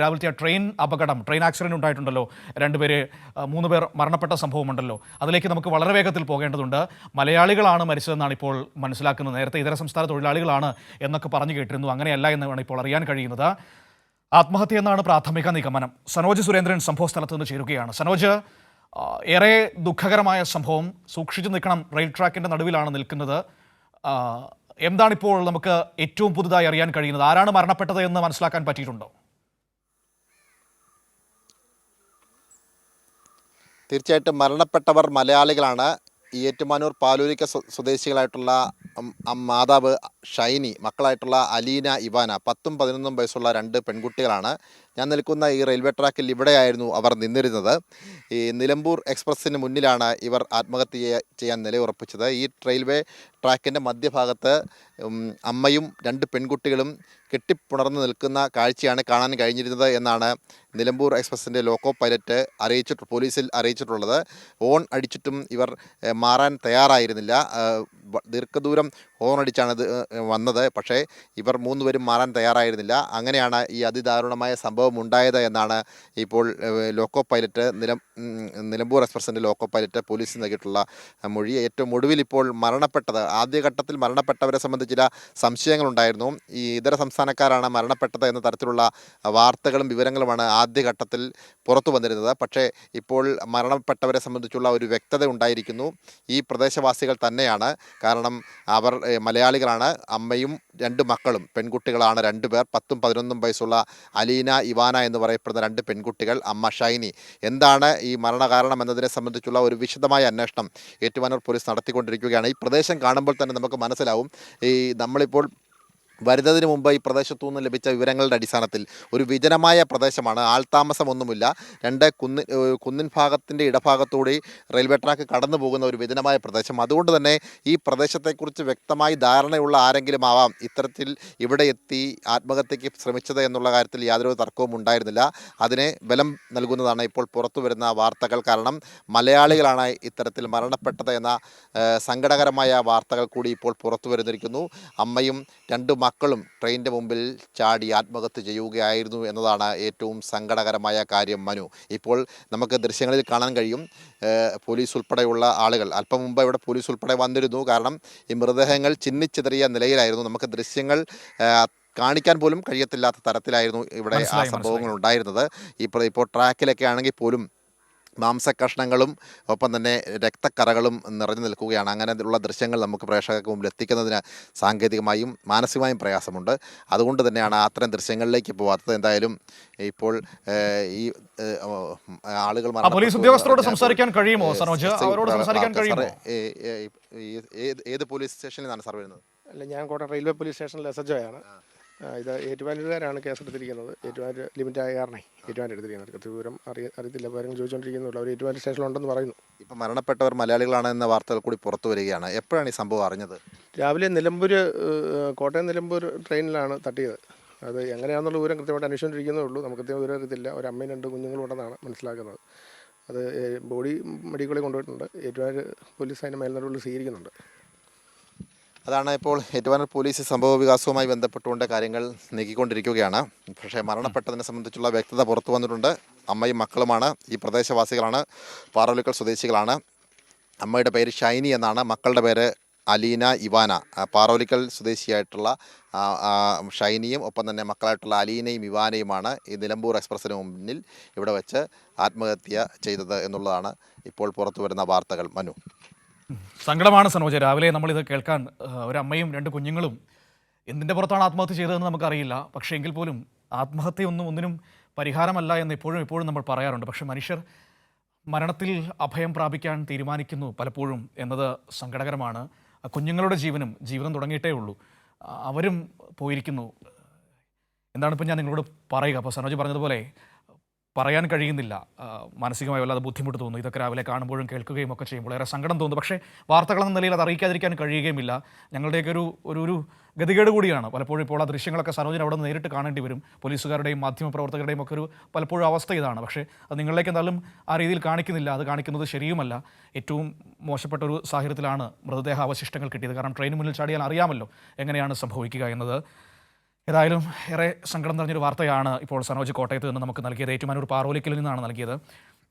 രാവിലത്തെ ആ ട്രെയിൻ അപകടം ട്രെയിൻ ആക്സിഡന്റ് ഉണ്ടായിട്ടുണ്ടല്ലോ. രണ്ടുപേര് മൂന്ന് പേർ മരണപ്പെട്ട സംഭവമുണ്ടല്ലോ. അതിലേക്ക് നമുക്ക് വളരെ വേഗത്തിൽ പോകേണ്ടതുണ്ട്. മലയാളികളാണ് മരിച്ചതെന്നാണ് ഇപ്പോൾ മനസ്സിലാക്കുന്നത്. നേരത്തെ ഇതര സംസ്ഥാന തൊഴിലാളികളാണ് എന്നൊക്കെ പറഞ്ഞു കേട്ടിരുന്നു. അങ്ങനെയല്ല എന്നാണ് ഇപ്പോൾ അറിയാൻ കഴിയുന്നത്. ആത്മഹത്യ എന്നാണ് പ്രാഥമിക നിഗമനം. സനോജ് സുരേന്ദ്രൻ സംഭവ സ്ഥലത്ത് നിന്ന് ചേരുകയാണ്. സനോജ് ഏറെ ദുഃഖകരമായ സംഭവം. സൂക്ഷിച്ചു നിൽക്കണം. റെയിൽ ട്രാക്കിന്റെ നടുവിലാണ് നിൽക്കുന്നത്. എന്താണിപ്പോൾ നമുക്ക് ഏറ്റവും പുതുതായി അറിയാൻ കഴിയുന്നത്? ആരാണ് മരണപ്പെട്ടത് എന്ന് മനസ്സിലാക്കാൻ പറ്റിയിട്ടുണ്ടോ? തീർച്ചയായിട്ടും മരണപ്പെട്ടവർ മലയാളികളാണ്. ഏറ്റുമാനൂർ പാലൂരിക്ക സ്വ- സ്വദേശികളായിട്ടുള്ള മാതാവ് ഷൈനി മക്കളായിട്ടുള്ള അലീന ഇവാന പത്തും പതിനൊന്നും വയസ്സുള്ള രണ്ട് പെൺകുട്ടികളാണ്. ഞാൻ നിൽക്കുന്ന ഈ റെയിൽവേ ട്രാക്കിൽ ഇവിടെയായിരുന്നു അവർ നിന്നിരുന്നത്. ഈ നിലമ്പൂർ എക്സ്പ്രസ്സിന് മുന്നിലാണ് ഇവർ ആത്മഹത്യ ചെയ്യാൻ നിലയുറപ്പിച്ചത്. ഈ റെയിൽവേ ട്രാക്കിന്റെ മധ്യഭാഗത്ത് അമ്മയും രണ്ട് പെൺകുട്ടികളും കെട്ടിപ്പുണർന്ന് നിൽക്കുന്ന കാഴ്ചയാണ് കാണാൻ കഴിഞ്ഞിരുന്നത് എന്നാണ് നിലമ്പൂർ എക്സ്പ്രസിന്റെ ലോക്കോ പൈലറ്റ് അറിയിച്ചിട്ട് പോലീസിൽ അറിയിച്ചിട്ടുള്ളത്. ഓൺ അടിച്ചിട്ടും ഇവർ മാറാൻ തയ്യാറായിരുന്നില്ല. ദീർഘദൂരം ഹോൺ അടിച്ചാണ് ഇത് വന്നത്. പക്ഷേ ഇവർ മൂന്നുപേരും മാറാൻ തയ്യാറായിരുന്നില്ല. അങ്ങനെയാണ് ഈ അതിദാരുണമായ സംഭവം ഉണ്ടായത് എന്നാണ് ഇപ്പോൾ ലോക്കോ പൈലറ്റ് നിലം നിലമ്പൂർ എക്സ്പ്രസിന്റെ ലോക്കോ പൈലറ്റ് പോലീസിന് നൽകിയിട്ടുള്ള മൊഴി. ഏറ്റവും ഒടുവിൽ ഇപ്പോൾ മരണപ്പെട്ടത് ആദ്യഘട്ടത്തിൽ മരണപ്പെട്ടവരെ സംബന്ധിച്ച് ചില സംശയങ്ങളുണ്ടായിരുന്നു. ഈ ഇതര സംസ്ഥാനക്കാരാണ് മരണപ്പെട്ടത് എന്ന തരത്തിലുള്ള വാർത്തകളും വിവരങ്ങളുമാണ് ആദ്യഘട്ടത്തിൽ പുറത്തു വന്നിരുന്നത്. പക്ഷേ ഇപ്പോൾ മരണപ്പെട്ടവരെ സംബന്ധിച്ചുള്ള ഒരു വ്യക്തത ഉണ്ടായിരിക്കുന്നു. ഈ പ്രദേശവാസികൾ തന്നെയാണ്. കാരണം അവർ മലയാളികളാണ്. അമ്മയും രണ്ട് മക്കളും പെൺകുട്ടികളാണ് രണ്ട് രണ്ടുപേർ പത്തും പതിനൊന്നും വയസ്സുള്ള അലീന ഇവാന എന്ന് പറയപ്പെടുന്ന രണ്ട് പെൺകുട്ടികൾ അമ്മ ഷൈനി. എന്താണ് ഈ മരണകാരണം എന്നതിനെ സംബന്ധിച്ചുള്ള ഒരു വിശദമായ അന്വേഷണം ഏറ്റുമാനൂർ പോലീസ് നടത്തിക്കൊണ്ടിരിക്കുകയാണ്. ഈ പ്രദേശം കാണുമ്പോൾ തന്നെ നമുക്ക് മനസ്സിലാവും. ഈ നമ്മളിപ്പോൾ വരുന്നതിന് മുമ്പ് ഈ പ്രദേശത്തു നിന്ന് ലഭിച്ച വിവരങ്ങളുടെ അടിസ്ഥാനത്തിൽ ഒരു വിജനമായ പ്രദേശമാണ്. ആൾതാമസമൊന്നുമില്ല രണ്ട് കുന്നിൻ കുന്നിൻ ഭാഗത്തിന്റെ ഇടഭാഗത്തൂടി റെയിൽവേ ട്രാക്ക് കടന്നു പോകുന്ന ഒരു വിജനമായ പ്രദേശം. അതുകൊണ്ട് തന്നെ ഈ പ്രദേശത്തെക്കുറിച്ച് വ്യക്തമായി ധാരണയുള്ള ആരെങ്കിലും ആവാം. ഇത്തരത്തിൽ ഇവിടെ എത്തി ആത്മഹത്യയ്ക്ക് ശ്രമിച്ചത് എന്നുള്ള കാര്യത്തിൽ യാതൊരു തർക്കവും ഉണ്ടായിരുന്നില്ല. അതിനെ ബലം നൽകുന്നതാണ് ഇപ്പോൾ പുറത്തു വരുന്ന വാർത്തകൾ. കാരണം മലയാളികളാണ് ഇത്തരത്തിൽ മരണപ്പെട്ടത് എന്ന സങ്കടകരമായ വാർത്തകൾ കൂടി ഇപ്പോൾ പുറത്തു വരുന്നിരിക്കുന്നു. അമ്മയും രണ്ട് മക്കളും ട്രെയിനിന്റെ മുമ്പിൽ ചാടി ആത്മഹത്യ ചെയ്യുകയായിരുന്നു എന്നതാണ് ഏറ്റവും സങ്കടകരമായ കാര്യം മനു. ഇപ്പോൾ നമുക്ക് ദൃശ്യങ്ങളിൽ കാണാൻ കഴിയും പോലീസ് ഉൾപ്പെടെയുള്ള ആളുകൾ. അല്പം മുമ്പ് ഇവിടെ പോലീസ് ഉൾപ്പെടെ വന്നിരുന്നു. കാരണം ഈ മൃതദേഹങ്ങൾ ചിന്നിച്ചെതറിയ നിലയിലായിരുന്നു. നമുക്ക് ദൃശ്യങ്ങൾ കാണിക്കാൻ പോലും കഴിയത്തില്ലാത്ത തരത്തിലായിരുന്നു ഇവിടെ ആ സംഭവങ്ങൾ ഉണ്ടായിരുന്നത് ഇപ്പോൾ ഇപ്പോൾ ട്രാക്കിലൊക്കെ ആണെങ്കിൽ പോലും മാംസക്കഷ്ണങ്ങളും ഒപ്പം തന്നെ രക്തക്കറകളും നിറഞ്ഞു നിൽക്കുകയാണ്. അങ്ങനെയുള്ള ദൃശ്യങ്ങൾ നമുക്ക് പ്രേക്ഷകർക്ക് മുമ്പിൽ എത്തിക്കുന്നതിന് സാങ്കേതികമായും മാനസികമായും പ്രയാസമുണ്ട്. അതുകൊണ്ട് തന്നെയാണ് അത്തരം ദൃശ്യങ്ങളിലേക്ക് പോകാത്തത് എന്തായാലും ഇപ്പോൾ ഈ ആളുകൾ പോലീസ് ഉദ്യോഗസ്ഥരോട് സംസാരിക്കാൻ കഴിയുമോ സനോജ്? അവരോട് സംസാരിക്കാൻ സാറേ, കഴിയുമോ ഏത് പോലീസ് സ്റ്റേഷനിൽ നിന്നാണ് സാർ വരുന്നത്? അല്ല ഞാൻ കോട്ടയം റെയിൽവേ പോലീസ് സ്റ്റേഷനിൽ എസ് എച്ച് ആണ് ഇത് ഏറ്റുമാനൂരുകാരാണ് കേസ് എടുത്തിരിക്കുന്നത്. ഏറ്റുമാനൂർ ലിമിറ്റ് ആയ കാരണേ ഏറ്റുമാനൂർ എടുത്തിരിക്കുന്നത്. കൃത്യ വിവരം അറിയ അറിയത്തില്ല കാര്യങ്ങൾ ചോദിച്ചുകൊണ്ടിരിക്കുന്നുള്ളൂ അവർ ഏറ്റുമാനൂർ സ്റ്റേഷനിലുണ്ടെന്ന് പറയുന്നു. ഇപ്പം മരണപ്പെട്ടവർ മലയാളികളാണെന്ന വാർത്തകൾ കൂടി പുറത്തു വരികയാണ്. എപ്പോഴാണ് ഈ സംഭവം അറിഞ്ഞത്? രാവിലെ നിലമ്പൂർ കോട്ടയം നിലമ്പൂർ ട്രെയിനിലാണ് തട്ടിയത്. അത് എങ്ങനെയാണെന്നുള്ള വിവരം കൃത്യമായിട്ട് അന്വേഷിച്ചുകൊണ്ടിരിക്കുന്നേ ഉള്ളൂ. നമുക്ക് കൃത്യം വിവരം അറിയത്തില്ല. ഒരു അമ്മയും രണ്ട് കുഞ്ഞുങ്ങളും ഉണ്ടെന്നാണ് മനസ്സിലാക്കുന്നത്. അത് ബോഡി മെഡിക്കലിൽ കൊണ്ടുപോയിട്ടുണ്ട്. ഏറ്റുമാനൂർ പോലീസ് അതിന്റെ മേൽനടപടികൾ സ്വീകരിക്കുന്നുണ്ട്. അതാണ് ഇപ്പോൾ ഏറ്റുവാനൂർ പോലീസ് സംഭവ വികാസവുമായി ബന്ധപ്പെട്ടുകൊണ്ട് കാര്യങ്ങൾ നീക്കിക്കൊണ്ടിരിക്കുകയാണ്. പക്ഷേ മരണപ്പെട്ടതിനെ സംബന്ധിച്ചുള്ള വ്യക്തത പുറത്തു വന്നിട്ടുണ്ട്. അമ്മയും മക്കളുമാണ്. ഈ പ്രദേശവാസികളാണ്. പാറോലിക്കൽ സ്വദേശികളാണ്. അമ്മയുടെ പേര് ഷൈനി എന്നാണ്. മക്കളുടെ പേര് അലീന ഇവാന. പാറോലിക്കൽ സ്വദേശിയായിട്ടുള്ള ഷൈനിയും ഒപ്പം തന്നെ മക്കളായിട്ടുള്ള അലീനയും ഇവാനയുമാണ് ഈ നിലമ്പൂർ എക്സ്പ്രസ്സിന് മുന്നിൽ ഇവിടെ വെച്ച് ആത്മഹത്യ ചെയ്തത് എന്നുള്ളതാണ് ഇപ്പോൾ പുറത്തു വരുന്ന വാർത്തകൾ. മനു. സങ്കടമാണ് സനോജ. രാവിലെ നമ്മളിത് കേൾക്കാൻ ഒരമ്മയും രണ്ട് കുഞ്ഞുങ്ങളും എന്തിന്റെ പുറത്താണ് ആത്മഹത്യ ചെയ്തതെന്ന് നമുക്കറിയില്ല. പക്ഷേ എങ്കിൽ പോലും ആത്മഹത്യയൊന്നും ഒന്നിനും പരിഹാരമല്ല എന്ന് ഇപ്പോഴും ഇപ്പോഴും നമ്മൾ പറയാറുണ്ട്. പക്ഷേ മനുഷ്യർ മരണത്തിൽ അഭയം പ്രാപിക്കാൻ തീരുമാനിക്കുന്നു പലപ്പോഴും എന്നത് സങ്കടകരമാണ്. കുഞ്ഞുങ്ങളുടെ ജീവനും ജീവിതം തുടങ്ങിയിട്ടേ ഉള്ളൂ. അവരും പോയിരിക്കുന്നു. എന്താണ് ഇപ്പം ഞാൻ നിങ്ങളോട് പറയുക? അപ്പോൾ സനോജ് പറഞ്ഞതുപോലെ പറയാൻ കഴിയുന്നില്ല. മാനസികമായി വല്ലാതെ ബുദ്ധിമുട്ട് തോന്നുന്നു. ഇതൊക്കെ രാവിലെ കാണുമ്പോഴും കേൾക്കുകയും ഒക്കെ ചെയ്യുമ്പോൾ ഏറെ സങ്കടം തോന്നുന്നു. പക്ഷേ വാർത്തകളെന്ന നിലയിൽ അത് അറിയിക്കാതിരിക്കാൻ കഴിയുകയുമില്ല. ഞങ്ങളുടെയൊക്കെ ഒരു ഒരു ഒരു ഗതികേട് കൂടിയാണ്. പലപ്പോഴും ഇപ്പോൾ ആ ദൃശ്യങ്ങളൊക്കെ സരോജന അവിടെ നിന്ന് നേരിട്ട് കാണേണ്ടി വരും. പോലീസുകാരുടെയും മാധ്യമപ്രവർത്തകരുടെയും ഒക്കെ ഒരു പലപ്പോഴും അവസ്ഥ ഇതാണ്. പക്ഷേ അത് നിങ്ങളിലേക്ക് എന്തായാലും ആ രീതിയിൽ കാണിക്കുന്നില്ല. അത് കാണിക്കുന്നത് ശരിയുമല്ല. ഏറ്റവും മോശപ്പെട്ട ഒരു സാഹചര്യത്തിലാണ് മൃതദേഹ അവശിഷ്ടങ്ങൾ കിട്ടിയത്. കാരണം ട്രെയിന് മുന്നിൽ ചാടിയാൽ അറിയാമല്ലോ എങ്ങനെയാണ് സംഭവിക്കുക എന്നത്. ഏതായാലും ഏറെ സങ്കടം നിറഞ്ഞൊരു വാർത്തയാണ് ഇപ്പോൾ സനോജ് കോട്ടയത്ത് നിന്ന് നമുക്ക് നൽകിയത്. ഏറ്റുമാനൂർ പാറോലിക്കലിൽ നിന്നാണ് നൽകിയത്.